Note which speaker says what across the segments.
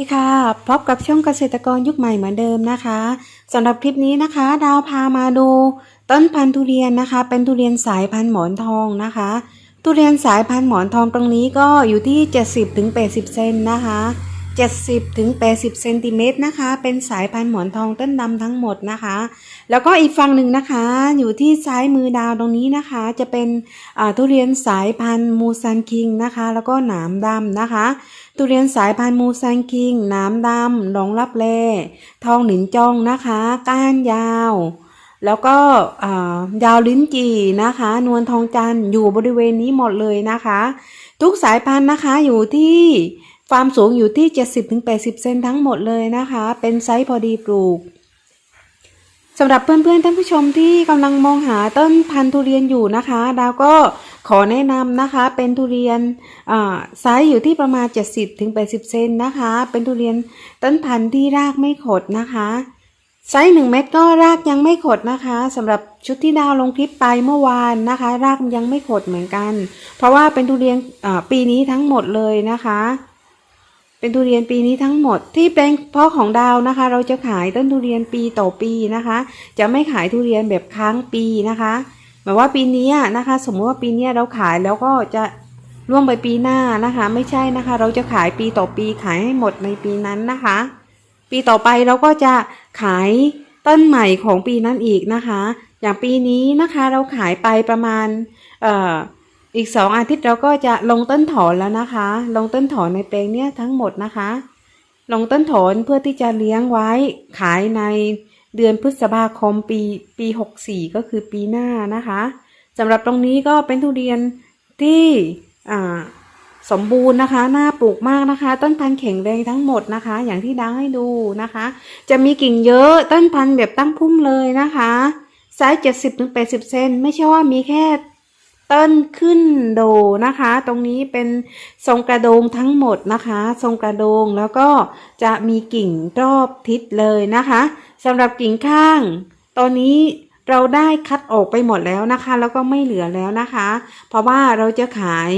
Speaker 1: สวัสดีค่ะพบกับช่องเกษตรกรยุคใหม่เหมือนเดิมนะคะสำหรับคลิปนี้นะคะ ดาวพามาดู ต้นพันธุ์ทุเรียนนะคะ เป็นทุเรียนสายพันธุ์หมอนทองนะคะ ทุเรียนสายพันธุ์หมอนทองตรงนี้ก็อยู่ที่ 70ถึง80 เซนนะคะ 70ถึง80 เซนติเมตรนะคะ เป็นสายพันธุ์หมอนทองต้นดำทั้งหมดนะคะ แล้วก็อีกฝั่งหนึ่งนะคะ อยู่ที่ซ้ายมือดาวตรงนี้นะคะ จะเป็นทุเรียนสายพันธุ์มูซันคิงนะคะ แล้วก็หนามดำนะคะ ทุเรียนสายพันธุ์มูซันคิง น้ำดำหลงลับแลทองหนินจองนะคะ ก้านยาว แล้วก็ยาวลิ้นจี่นะคะ นวลทองจันอยู่บริเวณนี้หมดเลยนะคะ ทุกสายพันธุ์นะคะอยู่ที่ความสูงอยู่ที่ 70-80 เซนทั้งหมดเลยนะคะ เป็นไซส์พอดีปลูก สำหรับเพื่อนๆท่านผู้ชมที่กำลังมองหาต้นพันธุ์ทุเรียนอยู่นะคะดาวก็ขอแนะนำนะคะ เป็นทุเรียนอ่าไซส์อยู่ที่ประมาณ 70-80 เซนนะคะ เป็นทุเรียนต้นพันธุ์ที่รากไม่ขดนะคะไซส์หนึ่งเม็ดก็รากยังไม่ขดนะคะสำหรับชุดที่ดาวลงคลิปไปเมื่อวานนะคะ รากยังไม่ขดเหมือนกัน เพราะว่าเป็นทุเรียนปีนี้ทั้งหมดเลยนะคะ เป็นทุเรียนปีนี้ทั้งหมดที่แปลงเพาะของดาวนะคะ เราจะขายต้นทุเรียนปีต่อปีนะคะ จะไม่ขายทุเรียนแบบค้างปีนะคะหมายว่าปีนี้นะคะ สมมติว่าปีนี้เราขายแล้วก็จะล่วงไปปีหน้านะคะ ไม่ใช่นะคะ เราจะขายปีต่อปีขายให้หมดในปีนั้นนะคะ ปีต่อไปเราก็จะขายต้นใหม่ของปีนั้นอีกนะคะ อย่างปีนี้นะคะเราขายไปประมาณเอ่อ อีกสองอาทิตย์เราก็จะลงต้นถอนแล้วนะคะ ลงต้นถอนในแปลงเนี้ยทั้งหมดนะคะ ลงต้นถอนเพื่อที่จะเลี้ยงไว้ขายในเดือนพฤษภาคมปีปีหกสี่ก็คือปีหน้านะคะสำหรับตรงนี้ก็เป็นทุเรียนที่สมบูรณ์นะคะหน่าปลูกมากนะคะ ต้นพันธุ์แข็งแรงทั้งหมดนะคะ อย่างที่ดาวให้ดูนะคะ จะมีกิ่งเยอะต้นพันธุ์แบบตั้งพุ่มเลยนะคะไซส์เจ็ดสิบถึงแปดสิบเซนไม่ใช่ว่ามีแค่ ต้นขึ้นโดนะคะ ตรงนี้เป็นทรงกระโดงทั้งหมดนะคะ ทรงกระโดงแล้วก็จะมีกิ่งรอบทิศเลยนะคะสำหรับกิ่งข้าง ตอนนี้เราได้คัดออกไปหมดแล้วนะคะ แล้วก็ไม่เหลือแล้วนะคะ เพราะว่าเราจะขาย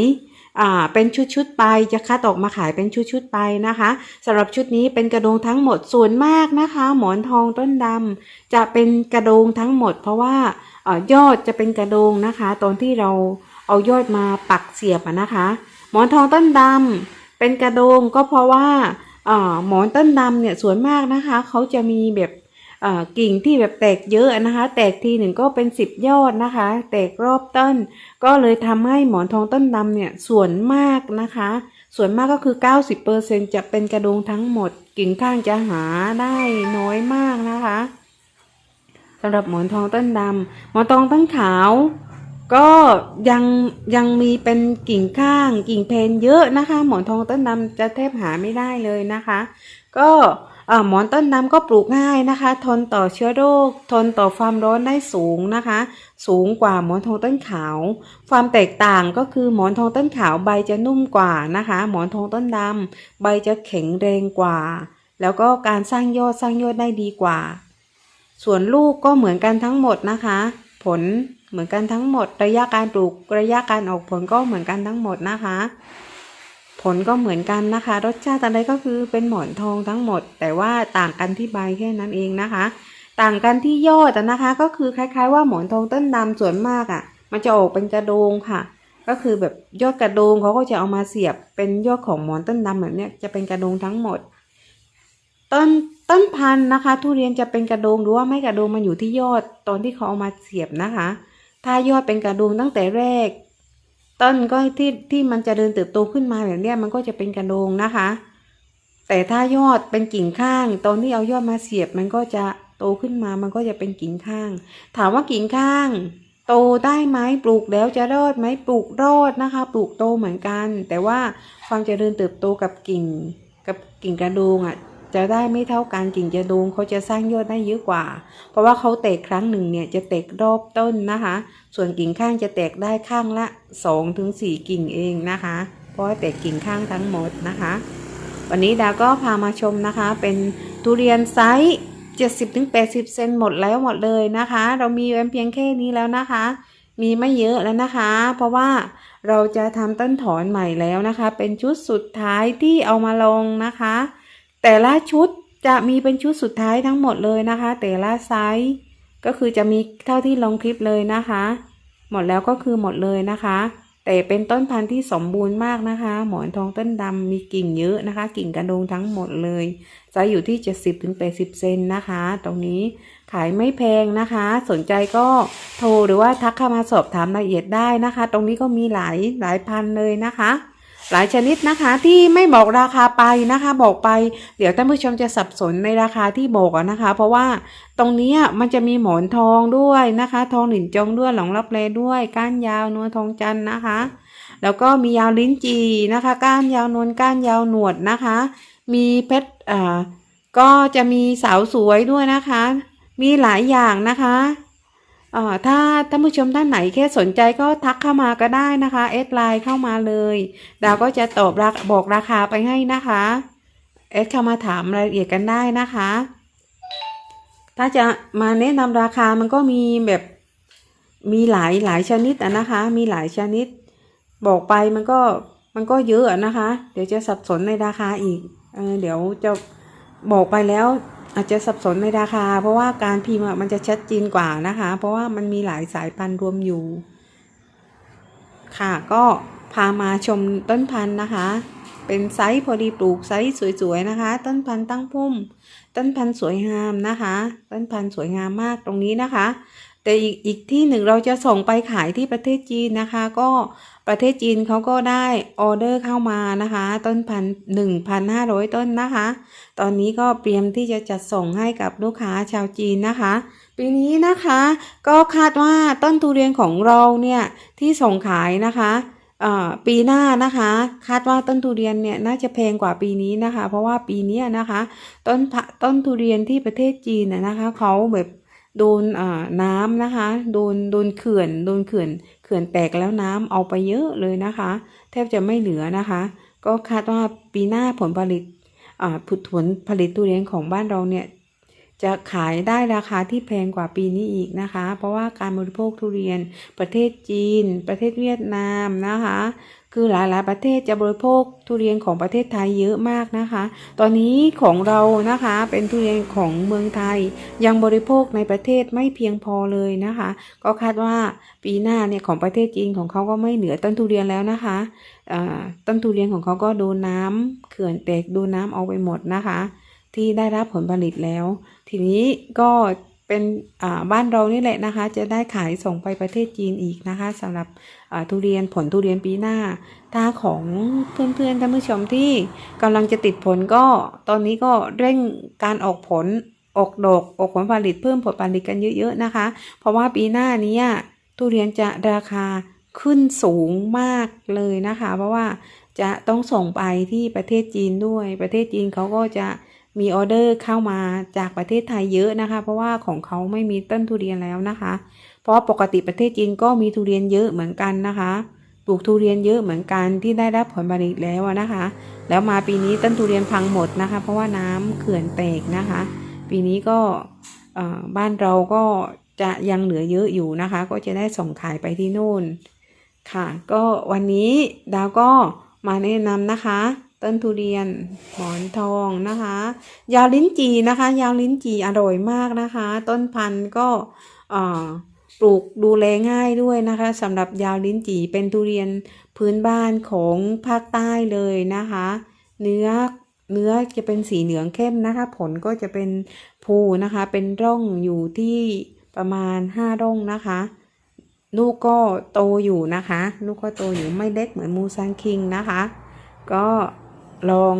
Speaker 1: เป็นชุดๆไปจะคัดออกมาขายเป็นชุดๆไปนะคะสำหรับชุดนี้เป็นกระโดงทั้งหมดส่วนมากนะคะ หมอนทองต้นดำจะเป็นกระโดงทั้งหมด เพราะว่า ยอดจะเป็นกระโดงนะคะ ตอนที่เราเอายอดมาปักเสียบนะคะ หมอนทองต้นดำเป็นกระโดงก็เพราะว่าหมอนต้นดำเนี่ยส่วนมากนะคะเขาจะมีแบบกิ่งที่แบบแตกเยอะนะคะ แตกทีหนึ่งก็เป็นสิบยอดนะคะ แตกรอบต้น ก็เลยทำให้หมอนทองต้นดำเนี่ยส่วนมากนะคะ ส่วนมากก็คือ 90%จะเป็นกระโดงทั้งหมด กิ่งข้างจะหาได้น้อยมากนะคะ สำหรับหมอนทองต้นดำหมอนทองต้นขาว ก็ยังยังมีเป็นกิ่งข้าง กิ่งเพนเยอะนะคะ หมอนทองต้นดำจะแทบหาไม่ได้เลยนะคะ ก็หมอนต้นดำก็ปลูกง่ายนะคะ ทนต่อเชื้อโรค ทนต่อความร้อนได้สูงนะคะ สูงกว่าหมอนทองต้นขาว ความแตกต่างก็คือหมอนทองต้นขาวใบจะนุ่มกว่านะคะ หมอนทองต้นดำใบจะแข็งแรงกว่า แล้วก็การสร้างยอดสร้างยอดได้ดีกว่า ส่วนลูกก็เหมือนกันทั้งหมดนะคะ ผลเหมือนกันทั้งหมด ระยะการปลูกระยะการออกผลก็เหมือนกันทั้งหมดนะคะ ผลก็เหมือนกันนะคะ รสชาติอะไรก็คือเป็นหมอนทองทั้งหมด แต่ว่าต่างกันที่ใบแค่นั้นเองนะคะ ต่างกันที่ยอดนะคะ ก็คือคล้าย ๆ ว่าหมอนทองต้นดำส่วนมากอะ่ะ มันจะออกเป็นกระโดงค่ะ ก็คือแบบยอดกระโดงเขาก็จะเอามาเสียบเป็นยอดของหมอนต้นดำแบบเนี้ยจะเป็นกระโดงทั้งหมด ต้นต้นพันธุ์นะคะ ทุเรียนจะเป็นกระโดงหรือว่าไม่กระโดงมันอยู่ที่ยอดตอนที่เขาเอามาเสียบนะคะ ถ้ายอดเป็นกระโดงตั้งแต่แรก ต้นก็ที่ที่มันจะเดินเติบโตขึ้นมาแบบนี้มันก็จะเป็นกระโดงนะคะ แต่ถ้ายอดเป็นกิ่งข้าง ตอนที่เอายอดมาเสียบมันก็จะโตขึ้นมามันก็จะเป็นกิ่งข้าง ถามว่ากิ่งข้าง โตได้ไหมปลูกแล้วจะรอดไหมปลูกรอดนะคะ ปลูกโตเหมือนกัน แต่ว่าความเจริญเติบโตกับกิ่งกับกิ่งกระโดงอะ จะได้ไม่เท่ากันกิ่งกระโดงเขาจะสร้างยอดได้เยอะกว่า เพราะว่าเขาแตกครั้งหนึ่งเนี่ยจะแตกรอบต้นนะคะ ส่วนกิ่งข้างจะแตกได้ข้างละ 2-4ถึงกิ่งเองนะคะ เพราะแตกกิ่งข้างทั้งหมดนะคะ วันนี้ดาก็พามาชมนะคะ เป็นทุเรียนไซส์70-80 เซนหมดแล้วหมดเลยนะคะ เรามีเพียงแค่นี้แล้วนะคะมีไม่เยอะแล้วนะคะ เพราะว่าเราจะทำต้นถอนใหม่แล้วนะคะ เป็นชุดสุดท้ายที่เอามาลงนะคะ แต่ละชุดจะมีเป็นชุดสุดท้ายทั้งหมดเลยนะคะ แต่ละไซส์ก็คือจะมีเท่าที่ลงคลิปเลยนะคะ หมดแล้วก็คือหมดเลยนะคะ แต่เป็นต้นพันธุ์ที่สมบูรณ์มากนะคะ หมอนทองต้นดำมีกิ่งเยอะนะคะ กิ่งกระดงทั้งหมดเลยไซส์อยู่ที่ 70-80เซนนะคะ ตรงนี้ขายไม่แพงนะคะ สนใจก็โทรหรือว่าทักเข้ามาสอบถามรายละเอียดได้นะคะ ตรงนี้ก็มีหลายหลายพันเลยนะคะ หลายชนิดนะคะที่ไม่บอกราคาไปนะคะ บอกไป เดี๋ยวท่านผู้ชมจะสับสนในราคาที่บอกนะคะ เพราะว่าตรงนี้มันจะมีหมอนทองด้วยนะคะ ทองหลินจงด้วยหลงรับแลด้วย ก้านยาวนวลทองจันนะคะ แล้วก็มียาวลิ้นจีนะคะ ก้านยาวนวลก้านยาวหนวดนะคะ มีเพชรอ่าก็จะมีสาวสวยด้วยนะคะ มีหลายอย่างนะคะ ถ้าท่านผู้ชมท่านไหนแค่สนใจก็ทักเข้ามาก็ได้นะคะเอสไลน์เข้ามาเลยดาวก็จะตอบราคบอกราคาไปให้นะคะเอสเข้ามาถามรายละเอียดกันได้นะคะ ถ้าจะมาแนะนำราคามันก็มีแบบมีหลายหลายชนิดอะนะคะ มีหลายชนิด บอกไปมันก็มันก็เยอะอะนะคะ เดี๋ยวจะสับสนในราคาอีกเอเดี๋ยวจะบอกไปแล้ว อาจจะสับสนในราคา เพราะว่าการพิมพ์มันจะชัดเจนกว่านะคะ เพราะว่ามันมีหลายสายพันธุ์รวมอยู่ ค่ะก็พามาชมต้นพันธุ์นะคะ เป็นไซส์พอดีปลูกไซส์สวยๆนะคะ ต้นพันธุ์ตั้งพุ่ม ต้นพันธุ์สวยงามนะคะ ต้นพันธุ์สวยงามมากตรงนี้นะคะ แต่อีกอีกที่หนึ่งเราจะส่งไปขายที่ประเทศจีนนะคะ ก็ประเทศจีนเขาก็ได้ออเดอร์เข้ามานะคะ ต้นพันหนึ่งพันห้าร้อยต้นนะคะ ตอนนี้ก็เตรียมที่จะจัดส่งให้กับลูกค้าชาวจีนนะคะ ปีนี้นะคะก็คาดว่าต้นทุเรียนของเราเนี่ยที่ส่งขายนะคะปีหน้านะคะ คาดว่าต้นทุเรียนเนี่ยน่าจะแพงกว่าปีนี้นะคะ เพราะว่าปีนี้นะคะ ต้นต้นทุเรียนที่ประเทศจีนน่นะคะเขาแบบ โดนน้ำนะคะ โดนโดนเขื่อน โดนเขื่อน เขื่อนแตกแล้วน้ำเอาไปเยอะเลยนะคะ แทบจะไม่เหลือนะคะ ก็คาดว่าปีหน้าผลผลิตอ่าผลผลผลิตทุเรียนของบ้านเราเนี่ยจะขายได้ราคาที่แพงกว่าปีนี้อีกนะคะ เพราะว่าการบริโภคทุเรียนประเทศจีน ประเทศเวียดนามนะคะ คือหลายๆประเทศจะบริโภคทุเรียนของประเทศไทยเยอะมากนะคะ ตอนนี้ของเรานะคะเป็นทุเรียนของเมืองไทย ยังบริโภคในประเทศไม่เพียงพอเลยนะคะ ก็คาดว่าปีหน้าเนี่ยของประเทศจีนของเขาก็ไม่เหลือต้นทุเรียนแล้วนะคะอ่าต้นทุเรียนของเขาก็โดนน้ำเขื่อนแตกโดนน้ำเอาไปหมดนะคะ ที่ได้รับผลผลิตแล้ว ทีนี้ก็ เป็นบ้านเรานี่แหละนะคะ จะได้ขายส่งไปประเทศจีนอีกนะคะสำหรับทุเรียนผลทุเรียนปีหน้า ถ้าของเพื่อนๆท่านผู้ชมที่กำลังจะติดผลก็ตอนนี้ก็เร่งการออกผลออกดอกออกผลผลิตเพิ่มผลผลิตกันเยอะๆนะคะ เพราะว่าปีหน้านี้ทุเรียนจะราคาขึ้นสูงมากเลยนะคะ เพราะว่าจะต้องส่งไปที่ประเทศจีนด้วย ประเทศจีนเขาก็จะ มีออเดอร์เข้ามาจากประเทศไทยเยอะนะคะ เพราะว่าของเขาไม่มีต้นทุเรียนแล้วนะคะ เพราะปกติประเทศจีนก็มีทุเรียนเยอะเหมือนกันนะคะปลูกทุเรียนเยอะเหมือนกันที่ได้รับผลผลิตแล้วนะคะ แล้วมาปีนี้ต้นทุเรียนพังหมดนะคะ เพราะว่าน้ำเขื่อนแตกนะคะ ปีนี้ก็บ้านเราก็จะยังเหลือเยอะอยู่นะคะ ก็จะได้ส่งขายไปที่นู่นค่ะ ก็วันนี้ดาวก็มาแนะนำนะคะ ต้นทุเรียนหมอนทองนะคะ ยาวลิ้นจีนะคะ ยาวลิ้นจีอร่อยมากนะคะ ต้นพันธุ์ก็ปลูกดูแลง่ายด้วยนะคะสำหรับยาวลิ้นจีเป็นทุเรียนพื้นบ้านของภาคใต้เลยนะคะ เนื้อเนื้อจะเป็นสีเหลืองเข้มนะคะ ผลก็จะเป็นภูนะคะ เป็นร่องอยู่ที่ประมาณห้าร่องนะคะ ลูกก็โตอยู่นะคะ ลูกก็โตอยู่ไม่เล็กเหมือนมูซันคิงนะคะ ก็ ลอง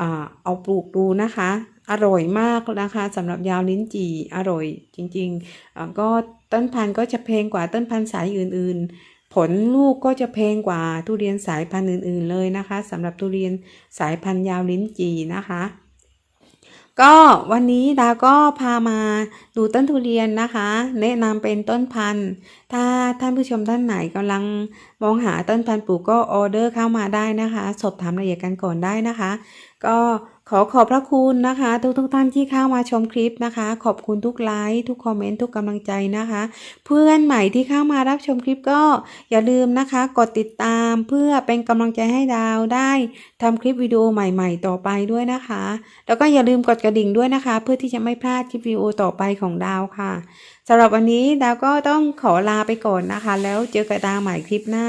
Speaker 1: อเอาปลูกดูนะคะ อร่อยมากนะคะสำหรับยาวลิ้นจี่อร่อยจริงๆก็ต้นพันธุ์ก็จะแพงกว่าต้นพันธุ์สายอื่น ๆ ผลลูกก็จะแพงกว่าทุเรียนสายพันธุ์อื่น ๆ เลยนะคะสำหรับทุเรียนสายพันธุ์ยาวลิ้นจี่นะคะ ก็วันนี้ดาก็พามาดูต้นทุเรียนนะคะ แนะนำเป็นต้นพันธุ์ ถ้าท่านผู้ชมท่านไหนกำลังมองหาต้นพันธุ์ปลูกก็ออเดอร์เข้ามาได้นะคะ สอบถามรายละเอียดกันก่อนได้นะคะ ก็ ขอขอบพระคุณนะคะ ทุกทุกๆท่านที่เข้ามาชมคลิปนะคะ ขอบคุณทุกไลค์ทุกคอมเมนต์ทุกกำลังใจนะคะ เพื่อนใหม่ที่เข้ามารับชมคลิปก็อย่าลืมนะคะ กดติดตามเพื่อเป็นกำลังใจให้ดาวได้ทำคลิปวิดีโอใหม่ ๆ ต่อไปด้วยนะคะ แล้วก็อย่าลืมกดกระดิ่งด้วยนะคะ เพื่อที่จะไม่พลาดคลิปวิดีโอต่อไปของดาวค่ะสำหรับวันนี้ดาวก็ต้องขอลาไปก่อนนะคะ แล้วเจอกับดาวใหม่คลิปหน้า